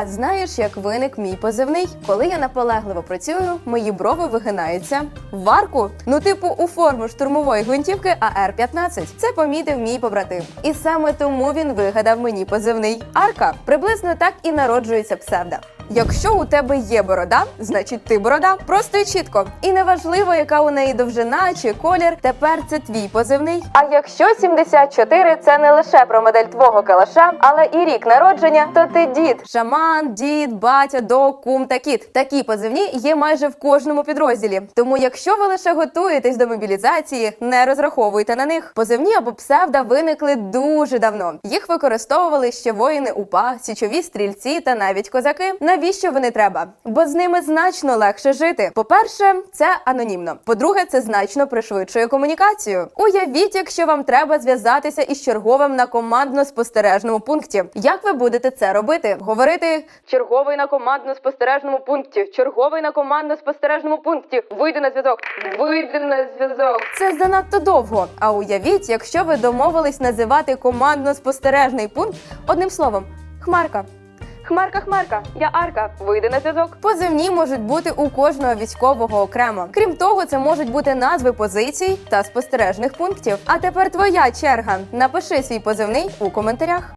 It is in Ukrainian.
А знаєш, як виник мій позивний? Коли я наполегливо працюю, мої брови вигинаються. В арку? Ну, типу, у форму штурмової гвинтівки АР-15. Це помітив мій побратим. І саме тому він вигадав мені позивний Арка. Приблизно так і народжується псевдо. Якщо у тебе є борода, значить ти борода. Просто і чітко. І неважливо, яка у неї довжина чи колір, тепер це твій позивний. А якщо 74 – це не лише про модель твого калаша, але і рік народження, то ти дід, шаман, дід, батя, дог, кум та кіт. Такі позивні є майже в кожному підрозділі. Тому, якщо ви лише готуєтесь до мобілізації, не розраховуйте на них. Позивні або псевда виникли дуже давно. Їх використовували ще воїни УПА, січові стрільці та навіть козаки. Навіщо вони треба? Бо з ними значно легше жити. По-перше, це анонімно. По-друге, це значно пришвидшує комунікацію. Уявіть, якщо вам треба зв'язатися із черговим на командно-спостережному пункті. Як ви будете це робити? Говорити черговий на командно-спостережному пункті, черговий на командно-спостережному пункті. Вийди на зв'язок. Вийди на зв'язок. Це занадто довго. А уявіть, якщо ви домовились називати командно-спостережний пункт одним словом хмарка. Хмарка, хмарка, я Арка. Вийди на зв'язок. Позивні можуть бути у кожного військового окремо. Крім того, це можуть бути назви позицій та спостережних пунктів. А тепер твоя черга. Напиши свій позивний у коментарях.